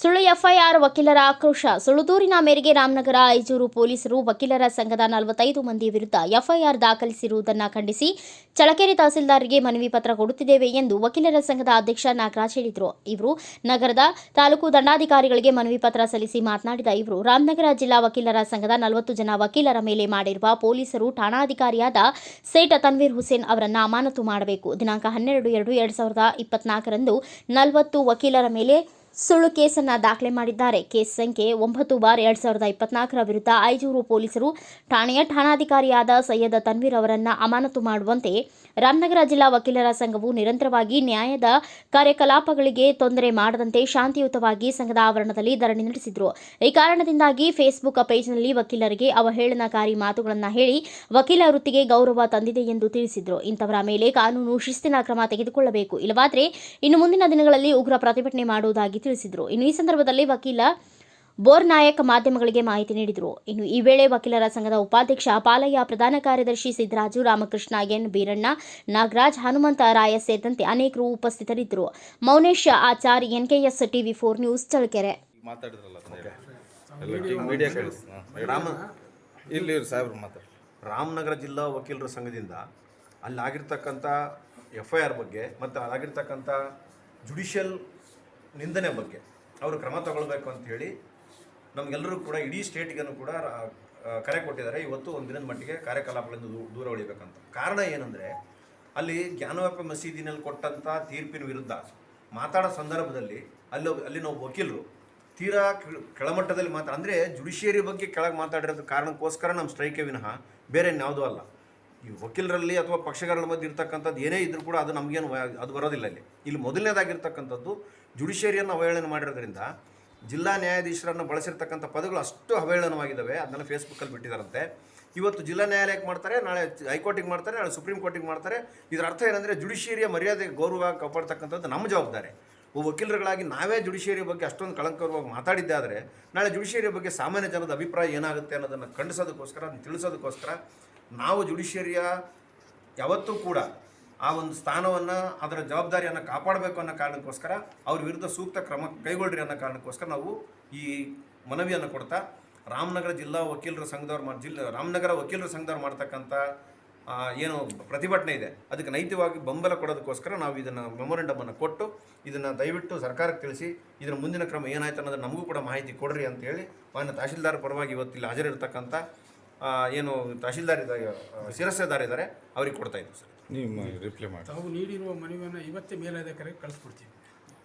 ಸುಳ್ಳು ಎಫ್ಐಆರ್ ವಕೀಲರ ಆಕ್ರೋಶ. ಸುಳುದೂರಿನ ಮೇರೆಗೆ ರಾಮನಗರ, ಐಜೂರು ಪೊಲೀಸರು ವಕೀಲರ ಸಂಘದ ನಲವತ್ತೈದು ಮಂದಿ ವಿರುದ್ಧ ಎಫ್ಐಆರ್ ದಾಖಲಿಸಿರುವುದನ್ನು ಖಂಡಿಸಿ ಚಳಕೆರೆ ತಹಸೀಲ್ದಾರ್ಗೆ ಮನವಿ ಪತ್ರ ಕೊಡುತ್ತಿದ್ದೇವೆ ಎಂದು ವಕೀಲರ ಸಂಘದ ಅಧ್ಯಕ್ಷ ನಾಗರಾಜ್ ಹೇಳಿದರು. ಇವರು ನಗರದ ತಾಲೂಕು ದಂಡಾಧಿಕಾರಿಗಳಿಗೆ ಮನವಿ ಪತ್ರ ಸಲ್ಲಿಸಿ ಮಾತನಾಡಿದ ಇವರು, ರಾಮನಗರ ಜಿಲ್ಲಾ ವಕೀಲರ ಸಂಘದ ನಲವತ್ತು ಜನ ವಕೀಲರ ಮೇಲೆ ಮಾಡಿರುವ ಪೊಲೀಸರು ಠಾಣಾಧಿಕಾರಿಯಾದ ಸೇಟ್ ತನ್ವೀರ್ ಹುಸೇನ್ ಅವರನ್ನು ಅಮಾನತು ಮಾಡಬೇಕು. ದಿನಾಂಕ ಹನ್ನೆರಡು ಎರಡು ಎರಡು ಸಾವಿರದ ಇಪ್ಪತ್ನಾಲ್ಕರಂದು ನಲವತ್ತು ವಕೀಲರ ಮೇಲೆ ಸುಳ್ಳು ಕೇಸನ್ನು ದಾಖಲೆ ಮಾಡಿದ್ದಾರೆ. ಕೇಸ್ ಸಂಖ್ಯೆ ಒಂಬತ್ತು ಬಾರ್ ಎರಡು ಸಾವಿರದ ಇಪ್ಪತ್ನಾಲ್ಕರ ವಿರುದ್ಧ ಐಜೂರು ಪೊಲೀಸರು ಠಾಣೆಯ ಠಾಣಾಧಿಕಾರಿಯಾದ ಸೈಯದ ತನ್ವೀರ್ ಅವರನ್ನು ಅಮಾನತು ಮಾಡುವಂತೆ ರಾಮನಗರ ಜಿಲ್ಲಾ ವಕೀಲರ ಸಂಘವು ನಿರಂತರವಾಗಿ ನ್ಯಾಯದ ಕಾರ್ಯಕಲಾಪಗಳಿಗೆ ತೊಂದರೆ ಮಾಡದಂತೆ ಶಾಂತಿಯುತವಾಗಿ ಸಂಘದ ಆವರಣದಲ್ಲಿ ಧರಣಿ ನಡೆಸಿದರು. ಈ ಕಾರಣದಿಂದಾಗಿ ಫೇಸ್ಬುಕ್ ಪೇಜ್ನಲ್ಲಿ ವಕೀಲರಿಗೆ ಅವಹೇಳನಕಾರಿ ಮಾತುಗಳನ್ನು ಹೇಳಿ ವಕೀಲ ವೃತ್ತಿಗೆ ಗೌರವ ತಂದಿದೆ ಎಂದು ತಿಳಿಸಿದರು. ಇಂಥವರ ಮೇಲೆ ಕಾನೂನು ಶಿಸ್ತಿನ ಕ್ರಮ ತೆಗೆದುಕೊಳ್ಳಬೇಕು. ಇಲ್ಲವಾದರೆ ಇನ್ನು ಮುಂದಿನ ದಿನಗಳಲ್ಲಿ ಉಗ್ರ ಪ್ರತಿಭಟನೆ ಮಾಡುವುದಾಗಿ ತಿಳಿಸಿದರು. ಇನ್ನು ಈ ಸಂದರ್ಭದಲ್ಲಿ ವಕೀಲ ಬೋರ್ ನಾಯಕ್ ಮಾಧ್ಯಮಗಳಿಗೆ ಮಾಹಿತಿ ನೀಡಿದರು. ಇನ್ನು ಈ ವೇಳೆ ವಕೀಲರ ಸಂಘದ ಉಪಾಧ್ಯಕ್ಷ ಪಾಲಯ್ಯ ಪ್ರಧಾನ ಕಾರ್ಯದರ್ಶಿ ಸಿದ್ದರಾಜು ರಾಮಕೃಷ್ಣ ಎನ್. ಬೀರಣ್ಣ ನಾಗರಾಜ್ ಹನುಮಂತ ರಾಯ ಸೇರಿದಂತೆ ಅನೇಕರು ಉಪಸ್ಥಿತರಿದ್ದರು. Mounesh Achar S TV four news Challakere. ಸಾಹೇಬ್ರು ರಾಮನಗರ ಜಿಲ್ಲಾ ವಕೀಲರ ಸಂಘದಿಂದ ಅಲ್ಲಿ ಆಗಿರ್ತಕ್ಕಂಥ ಎಫ್ ಐ ಆರ್ ಬಗ್ಗೆ ಮತ್ತು ಅಲ್ಲಾಗಿರ್ತಕ್ಕಂಥ ಜುಡಿಷಿಯಲ್ ನಿಂದನೆ ಬಗ್ಗೆ. ಅವರು ಕ್ರಮ ತಗೊಳ್ಬೇಕು ಅಂತ ಹೇಳಿ ನಮಗೆಲ್ಲರೂ ಕೂಡ ಇಡೀ ಸ್ಟೇಟಿಗೂ ಕೂಡ ಕರೆ ಕೊಟ್ಟಿದ್ದಾರೆ. ಇವತ್ತು ಒಂದು ದಿನದ ಮಟ್ಟಿಗೆ ಕಾರ್ಯಕಲಾಪಗಳಿಂದ ದೂರ ಉಳಿಬೇಕಂತ. ಕಾರಣ ಏನಂದರೆ, ಅಲ್ಲಿ ಜ್ಞಾನವ್ಯಾಪ ಮಸೀದಿನಲ್ಲಿ ಕೊಟ್ಟಂಥ ತೀರ್ಪಿನ ವಿರುದ್ಧ ಮಾತಾಡೋ ಸಂದರ್ಭದಲ್ಲಿ ಅಲ್ಲಿ ಅಲ್ಲಿನ ಒಬ್ಬ ವಕೀಲರು ತೀರಾ ಕೆಳ- ಕೆಳಮಟ್ಟದಲ್ಲಿ ಮಾತಾ ಅಂದರೆ ಜುಡಿಷಿಯರಿ ಬಗ್ಗೆ ಕೆಳಗೆ ಮಾತಾಡಿರೋದು ಕಾರಣಕ್ಕೋಸ್ಕರ ನಮ್ಮ ಸ್ಟ್ರೈಕೇ ವಿನಃ ಬೇರೆ ಯಾವುದೂ ಅಲ್ಲ. ಈ ವಕೀಲರಲ್ಲಿ ಅಥವಾ ಪಕ್ಷಗಾರರ ಮಧ್ಯೆ ಇರ್ತಕ್ಕಂಥದ್ದು ಏನೇ ಇದ್ರೂ ಕೂಡ ಅದು ನಮಗೇನು ಅದು ಬರೋದಿಲ್ಲ ಇಲ್ಲಿ ಇಲ್ಲಿ ಮೊದಲನೇದಾಗಿರ್ತಕ್ಕಂಥದ್ದು ಜುಡಿಷಿಯರಿಯನ್ನು ಅವಹೇಳನ ಮಾಡಿರೋದ್ರಿಂದ ಜಿಲ್ಲಾ ನ್ಯಾಯಾಧೀಶರನ್ನು ಬಳಸಿರ್ತಕ್ಕಂಥ ಪದಗಳು ಅಷ್ಟು ಅವಹೇಳನವಾಗಿದ್ದಾವೆ. ಅದನ್ನು ಫೇಸ್ಬುಕ್ಕಲ್ಲಿ ಬಿಟ್ಟಿದ್ದಾರಂತೆ ಇವತ್ತು ಜಿಲ್ಲಾ ನ್ಯಾಯಾಲಯಕ್ಕೆ ಮಾಡ್ತಾರೆ, ನಾಳೆ ಹೈಕೋರ್ಟಿಗೆ ಮಾಡ್ತಾರೆ, ನಾಳೆ ಸುಪ್ರೀಂ ಕೋರ್ಟಿಗೆ ಮಾಡ್ತಾರೆ. ಇದರ ಅರ್ಥ ಏನಂದರೆ ಜುಡಿಷಿಯರಿಯ ಮರ್ಯಾದೆ ಗೌರವ ಕಾಪಾಡ್ತಕ್ಕಂಥದ್ದು ನಮ್ಮ ಜವಾಬ್ದಾರಿ. ವಕೀಲರುಗಳಾಗಿ ನಾವೇ ಜುಡಿಷಿಯರಿ ಬಗ್ಗೆ ಅಷ್ಟೊಂದು ಕಳಂಕರವಾಗಿ ಮಾತಾಡಿದ್ದಾದರೆ ನಾಳೆ ಜುಡಿಷಿಯರಿ ಬಗ್ಗೆ ಸಾಮಾನ್ಯ ಜನದ ಅಭಿಪ್ರಾಯ ಏನಾಗುತ್ತೆ ಅನ್ನೋದನ್ನು ಖಂಡಿಸೋದಕ್ಕೋಸ್ಕರ, ಅದನ್ನು ತಿಳಿಸೋದಕ್ಕೋಸ್ಕರ ನಾವು ಜುಡಿಷಿಯರಿಯ ಯಾವತ್ತೂ ಕೂಡ ಆ ಒಂದು ಸ್ಥಾನವನ್ನು, ಅದರ ಜವಾಬ್ದಾರಿಯನ್ನು ಕಾಪಾಡಬೇಕು ಅನ್ನೋ ಕಾರಣಕ್ಕೋಸ್ಕರ, ಅವ್ರ ವಿರುದ್ಧ ಸೂಕ್ತ ಕ್ರಮ ಕೈಗೊಳ್ಳ್ರಿ ಅನ್ನೋ ಕಾರಣಕ್ಕೋಸ್ಕರ ನಾವು ಈ ಮನವಿಯನ್ನು ಕೊಡ್ತಾ, ರಾಮನಗರ ಜಿಲ್ಲಾ ವಕೀಲರ ಸಂಘದವ್ರು ಮಾಡಿ ಜಿಲ್ಲಾ, ರಾಮನಗರ ವಕೀಲರ ಸಂಘದವ್ರು ಮಾಡ್ತಕ್ಕಂಥ ಏನು ಪ್ರತಿಭಟನೆ ಇದೆ, ಅದಕ್ಕೆ ನೈತಿಕವಾಗಿ ಬೆಂಬಲ ಕೊಡೋದಕ್ಕೋಸ್ಕರ ನಾವು ಇದನ್ನು ಮೆಮೊರೆಂಡಮನ್ನು ಕೊಟ್ಟು, ಇದನ್ನು ದಯವಿಟ್ಟು ಸರ್ಕಾರಕ್ಕೆ ತಿಳಿಸಿ, ಇದರ ಮುಂದಿನ ಕ್ರಮ ಏನಾಯ್ತು ಅನ್ನೋದು ನಮಗೂ ಕೂಡ ಮಾಹಿತಿ ಕೊಡ್ರಿ ಅಂತೇಳಿ ಮಾನ್ಯ ತಹಶೀಲ್ದಾರ್ ಪರವಾಗಿ ಇವತ್ತಿಲ್ಲಿ ಹಾಜರಿರ್ತಕ್ಕಂಥ ಏನು ತಹಶೀಲ್ದಾರ್ ಇದ್ದಾರೆ ಶಿರಸ್ತೆದಾರ್ ಇದ್ದಾರೆ ಅವ್ರಿಗೆ ಕೊಡ್ತಾ ಇದ್ದೀವಿ ಸರ್. ನೀವು ರಿಪ್ಲೈ ಮಾಡಿ. ತಾವು ನೀಡಿರುವ ಮನವಿಯನ್ನು ಇವತ್ತೇ ಮೇಲಾಧಿಕಾರಿಗೆ ಕಳಿಸ್ಕೊಡ್ತೀವಿ.